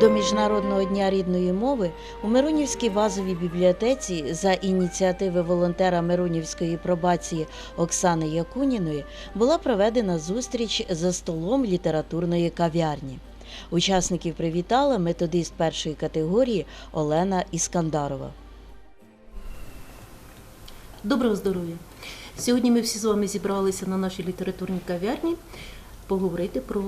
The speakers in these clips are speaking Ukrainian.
До Міжнародного дня рідної мови у Миронівській базовій бібліотеці за ініціативи волонтера Миронівської пробації Оксани Якуніної була проведена зустріч за столом літературної кав'ярні. Учасників привітала методист першої категорії Олена Іскандарова. Доброго здоров'я! Сьогодні ми всі з вами зібралися на нашій літературній кав'ярні поговорити про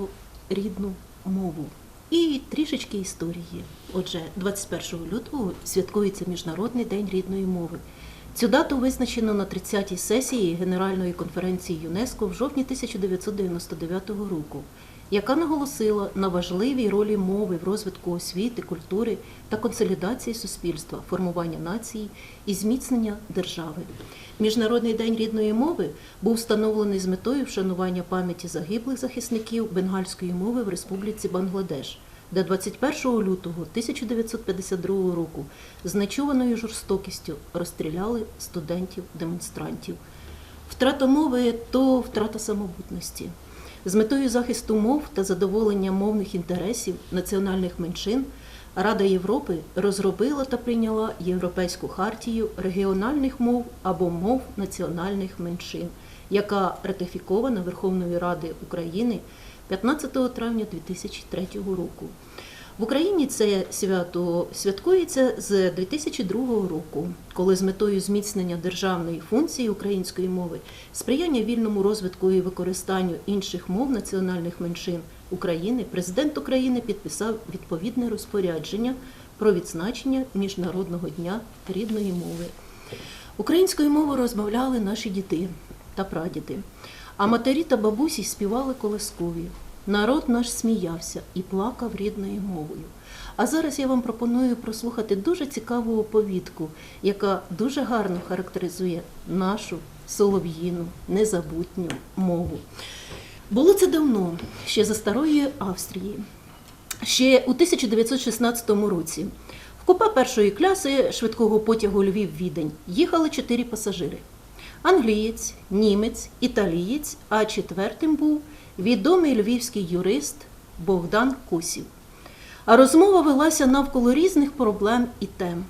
рідну мову і трішечки історії. Отже, 21 лютого святкується Міжнародний день рідної мови. Цю дату визначено на 30-й сесії Генеральної конференції ЮНЕСКО в жовтні 1999 року, яка наголосила на важливій ролі мови в розвитку освіти, культури та консолідації суспільства, формування нації і зміцнення держави. Міжнародний день рідної мови був встановлений з метою вшанування пам'яті загиблих захисників бенгальської мови в Республіці Бангладеш, де 21 лютого 1952 року з нечуваною жорстокістю розстріляли студентів-демонстрантів. Втрата мови то втрата самобутності. З метою захисту мов та задоволення мовних інтересів національних меншин Рада Європи розробила та прийняла Європейську хартію регіональних мов або мов національних меншин, яка ратифікована Верховною Радою України 15 травня 2003 року. В Україні це свято святкується з 2002 року, коли з метою зміцнення державної функції української мови, сприяння вільному розвитку і використанню інших мов національних меншин України, президент України підписав відповідне розпорядження про відзначення Міжнародного дня рідної мови. Українською мовою розмовляли наші діти та прадіди, а матері та бабусі співали колискові. Народ наш сміявся і плакав рідною мовою. А зараз я вам пропоную прослухати дуже цікаву оповідку, яка дуже гарно характеризує нашу солов'їну, незабутню мову. Було це давно, ще за старої Австрії. Ще у 1916 році в купе першої кляси швидкого потягу Львів-Відень їхали чотири пасажири: англієць, німець, італієць, а четвертим був відомий львівський юрист Богдан Кусів. А розмова велася навколо різних проблем і тем.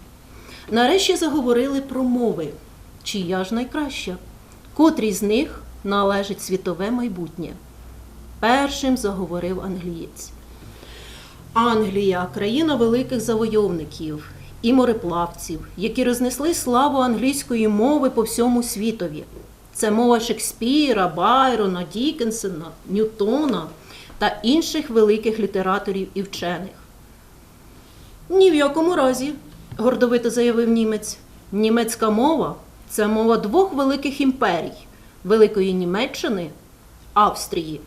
Нарешті заговорили про мови, чия ж найкраща, котрій з них належить світове майбутнє. Першим заговорив англієць. Англія країна великих завойовників і мореплавців, які рознесли славу англійської мови по всьому світові. Це мова Шекспіра, Байрона, Дікенсена, Ньютона та інших великих літераторів і вчених. Ні в якому разі, гордовито заявив німець. Німецька мова це мова двох великих імперій Великої Німеччини, Австрії,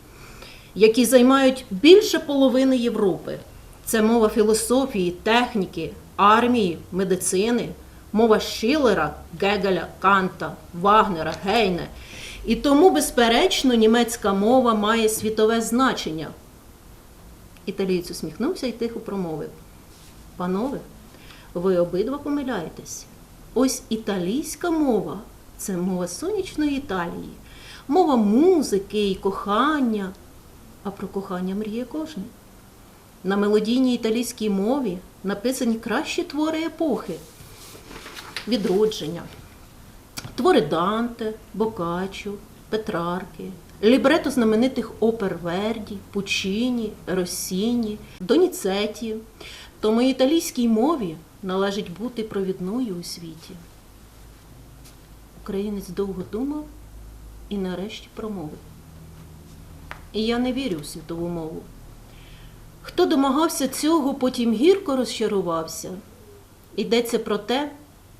які займають більше половини Європи. Це мова філософії, техніки, армії, медицини, мова Шілера, Гегеля, Канта, Вагнера, Гейне. І тому, безперечно, німецька мова має світове значення. Італієць усміхнувся і тихо промовив. Панове, ви обидва помиляєтесь. Ось італійська мова це мова сонячної Італії, мова музики і кохання. А про кохання мріє кожен. На мелодійній італійській мові написані кращі твори епохи відродження. Твори Данте, Бокаччо, Петрарки, лібрето знаменитих опер Верді, Пучині, Росіні, Доніцеті. Тому італійській мові належить бути провідною у світі. Українець довго думав і нарешті промовив. І я не вірю в світову мову. Хто домагався цього, потім гірко розчарувався. Йдеться про те,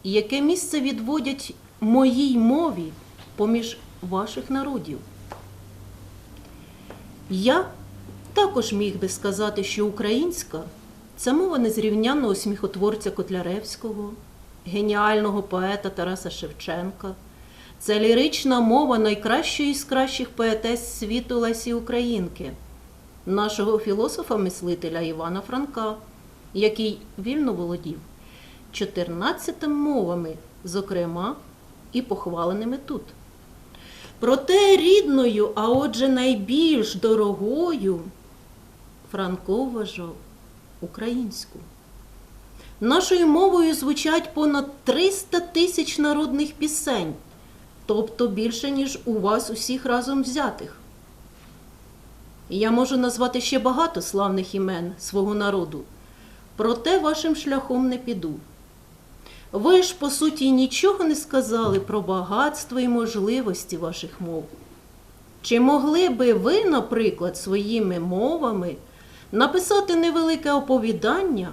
яке місце відводять моїй мові поміж ваших народів. Я також міг би сказати, що українська це мова незрівнянного сміхотворця Котляревського, геніального поета Тараса Шевченка. Це лірична мова найкращої з кращих поетес світу Лесі Українки, нашого філософа-мислителя Івана Франка, який вільно володів 14 мовами, зокрема і похваленими тут. Проте рідною, а отже найбільш дорогою, Франко вважав українську. Нашою мовою звучать понад 300 тисяч народних пісень, тобто більше, ніж у вас усіх разом взятих. Я можу назвати ще багато славних імен свого народу, проте вашим шляхом не піду. Ви ж, по суті, нічого не сказали про багатство і можливості ваших мов. Чи могли би ви, наприклад, своїми мовами написати невелике оповідання,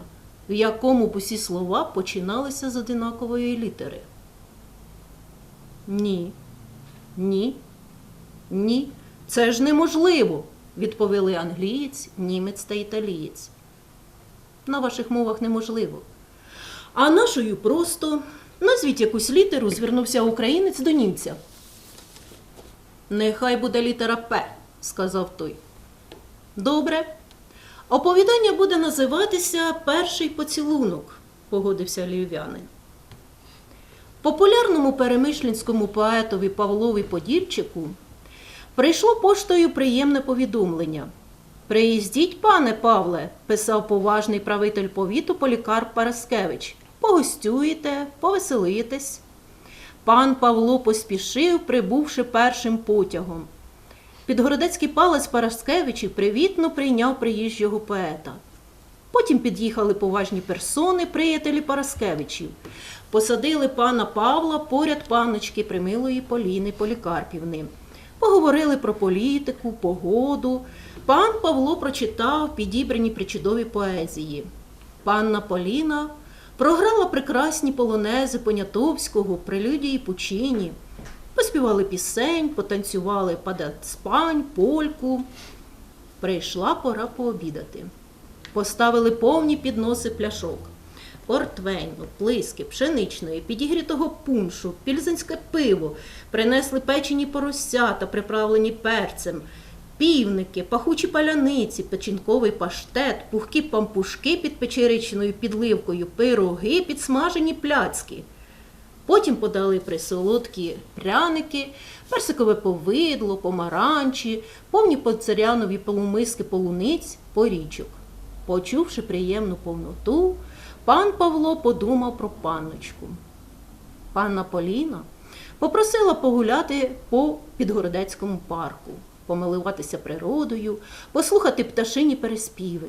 в якому б усі слова починалися з одинакової літери? Ні. Ні. Ні. Це ж неможливо, відповіли англієць, німець та італієць. На ваших мовах неможливо. А нашою просто назвіть якусь літеру, звернувся українець до німця. Нехай буде літера П, сказав той. Добре. Оповідання буде називатися Перший поцілунок, погодився львів'янин. Популярному перемишлінському поетові Павлові Подільчику прийшло поштою приємне повідомлення. Приїздіть, пане Павле, писав поважний правитель повіту Полікарп Параскевич. Погостюєте, повеселитесь. Пан Павло поспішив, прибувши першим потягом. Підгородецький палець Параскевичів привітно прийняв приїжджого поета. Потім під'їхали поважні персони, приятелі Параскевичів. Посадили пана Павла поряд паночки примилої Поліни Полікарпівни. Поговорили про політику, погоду. Пан Павло прочитав підібрані причудові поезії. Панна Поліна програла прекрасні полонези Понятовського, прелюдії Пучині. Поспівали пісень, потанцювали падацпань, польку. Прийшла пора пообідати. Поставили повні підноси пляшок. Портвейну, плиски, пшеничної, підігрітого пуншу, пільзинське пиво, принесли печені поросята, приправлені перцем, півники, пахучі паляниці, печінковий паштет, пухкі пампушки під печеричною підливкою, пироги, підсмажені пляцки. Потім подали присолодкі пряники, персикове повидло, помаранчі, повні поцарянові полумиски полуниць, порічок. Почувши приємну повноту, пан Павло подумав про панночку. Панна Поліна попросила погуляти по Підгородецькому парку, помилуватися природою, послухати пташині переспіви.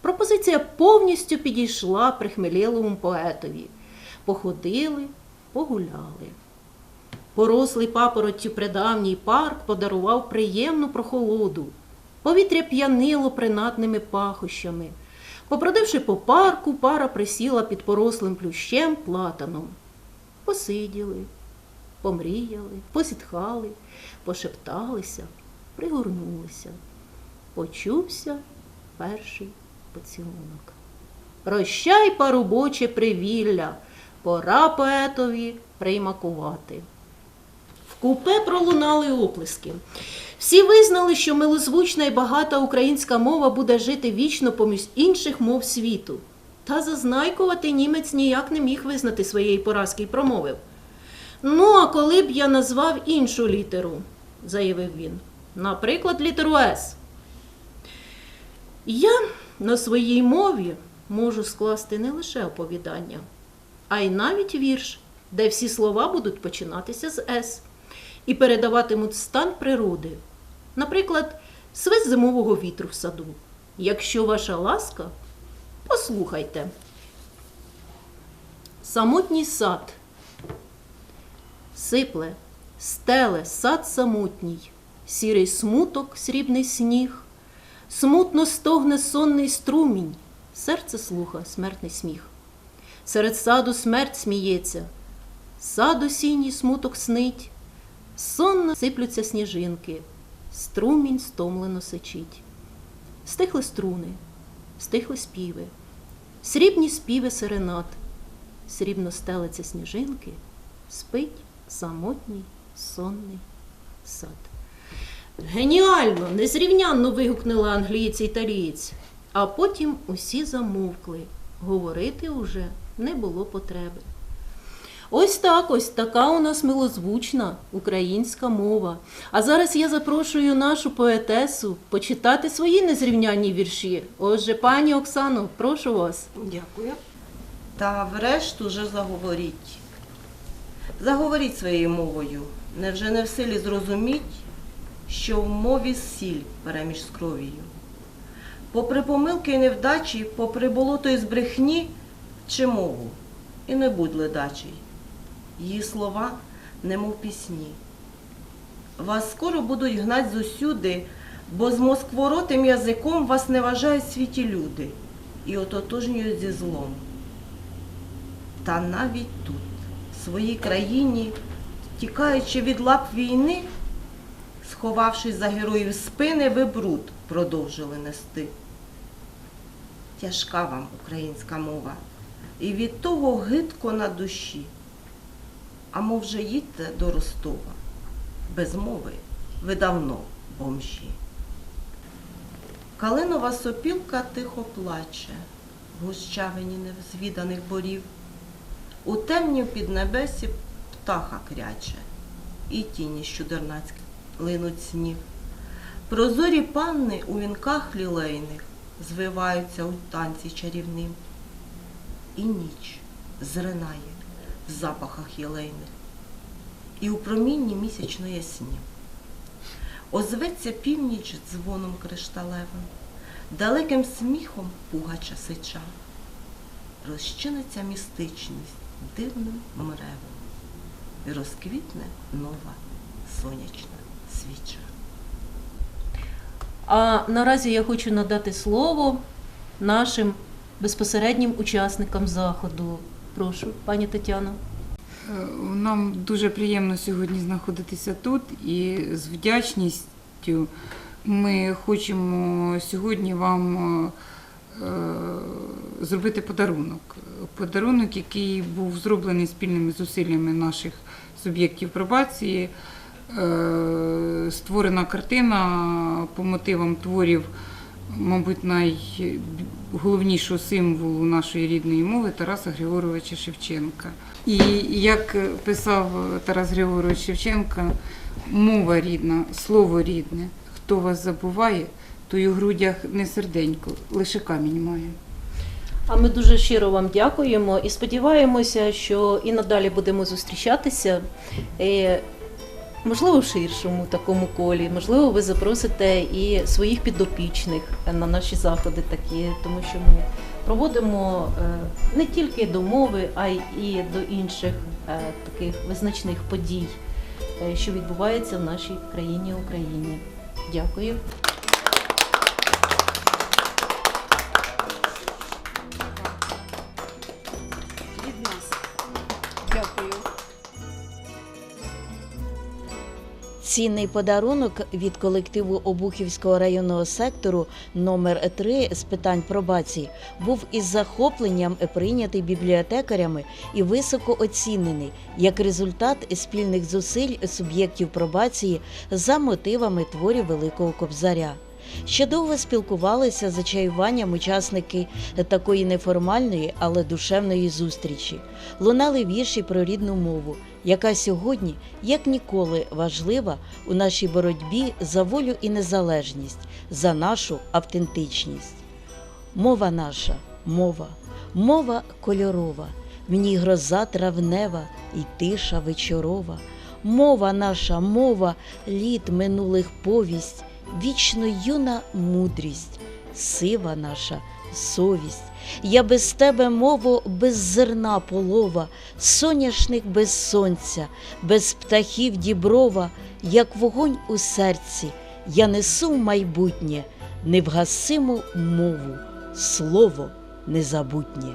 Пропозиція повністю підійшла прихмелілому поетові. Походили, погуляли. Порослий папороттю придавній парк подарував приємну прохолоду. Повітря п'янило принадними пахощами. Побродивши по парку, пара присіла під порослим плющем платаном. Посиділи, помріяли, позітхали, пошепталися, пригорнулися. Почувся перший поцілунок. Прощай, парубоче привілля, пора поетові приймакувати. В купе пролунали оплески. Всі визнали, що милозвучна і багата українська мова буде жити вічно поміж інших мов світу. Та зазнайкувати німець ніяк не міг визнати своєї поразки і промовив. Ну, а коли б я назвав іншу літеру, заявив він. Наприклад, літеру С. Я на своїй мові можу скласти не лише оповідання, а й навіть вірш, де всі слова будуть починатися з С і передаватимуть стан природи. Наприклад, свист зимового вітру в саду. Якщо ваша ласка, послухайте. Самотній сад. Сипле, стеле, сад самотній, сірий смуток, срібний сніг, смутно стогне сонний струмінь, серце слуха, смертний сміх. Серед саду смерть сміється, сад осінній смуток снить, сонно сиплються сніжинки, струмінь стомлено сичить. Стихли струни, стихли співи, срібні співи серенад, срібно стелиться сніжинки, спить самотній сонний сад. Геніально, незрівнянно вигукнули англієць італієць, а потім усі замовкли. Говорити уже не було потреби. Ось так, ось така у нас милозвучна українська мова. А зараз я запрошую нашу поетесу почитати свої незрівнянні вірші. Отже, пані Оксано, прошу вас. Дякую. Та врешті вже заговоріть. Заговоріть своєю мовою. Невже не в силі зрозуміть, що в мові сіль переміж з кров'ю? Попри помилки і невдачі, попри болото і збрехні, чи мову, і не будь ледачий. Її слова, немов пісні. Вас скоро будуть гнать зусюди, бо з москворотим язиком вас не вважають світі люди і ототожнюють зі злом. Та навіть тут, в своїй країні, тікаючи від лап війни, сховавшись за героїв спини, ви бруд продовжили нести. Тяжка вам українська мова, і від того гидко на душі. А мов же їдьте до Ростова, без мови ви давно бомжі. Калинова сопілка тихо плаче в гущавині невзвіданих борів. У темнім піднебесі птаха кряче, і тіні щодернацькі линуть снів. Прозорі панни у вінках лілейних звиваються у танці чарівним. І ніч зринає в запахах єлейних, і у промінні місячної снів. Озветься північ дзвоном кришталевим, далеким сміхом пугача сича, розчиниться містичність дивним мревом, і розквітне нова сонячна свіча. А наразі я хочу надати слово нашим безпосереднім учасникам заходу. Прошу, пані Тетяно. Е, Нам дуже приємно сьогодні знаходитися тут і з вдячністю ми хочемо сьогодні вам е, е, зробити подарунок. Подарунок, який був зроблений спільними зусиллями наших суб'єктів пробації. Е, Створена картина по мотивам творів, мабуть, найголовнішого символу нашої рідної мови Тараса Григоровича Шевченка. І як писав Тарас Григорович Шевченка, мова рідна, слово рідне. Хто вас забуває, той у грудях не серденько, лише камінь має. А ми дуже щиро вам дякуємо і сподіваємося, що і надалі будемо зустрічатися. Можливо, в ширшому такому колі, можливо, ви запросите і своїх підопічних на наші заходи такі, тому що ми проводимо е, не тільки до мови, а й до інших е, таких визначних подій, е, що відбуваються в нашій країні Україні. Дякую. Цінний подарунок від колективу Обухівського районного сектору номер 3 з питань пробації був із захопленням прийнятий бібліотекарями і високо оцінений як результат спільних зусиль суб'єктів пробації за мотивами творів Великого Кобзаря. Ще довго спілкувалися за чаюванням учасники такої неформальної, але душевної зустрічі. Лунали вірші про рідну мову, яка сьогодні, як ніколи, важлива у нашій боротьбі за волю і незалежність, за нашу автентичність. Мова наша, мова, мова кольорова, в ній гроза травнева і тиша вечорова. Мова наша, мова, літ минулих повість, вічно юна мудрість, сива наша совість. Я без тебе, мово, без зерна полова, соняшник без сонця, без птахів діброва, як вогонь у серці, я несу в майбутнє невгасиму мову, слово незабутнє.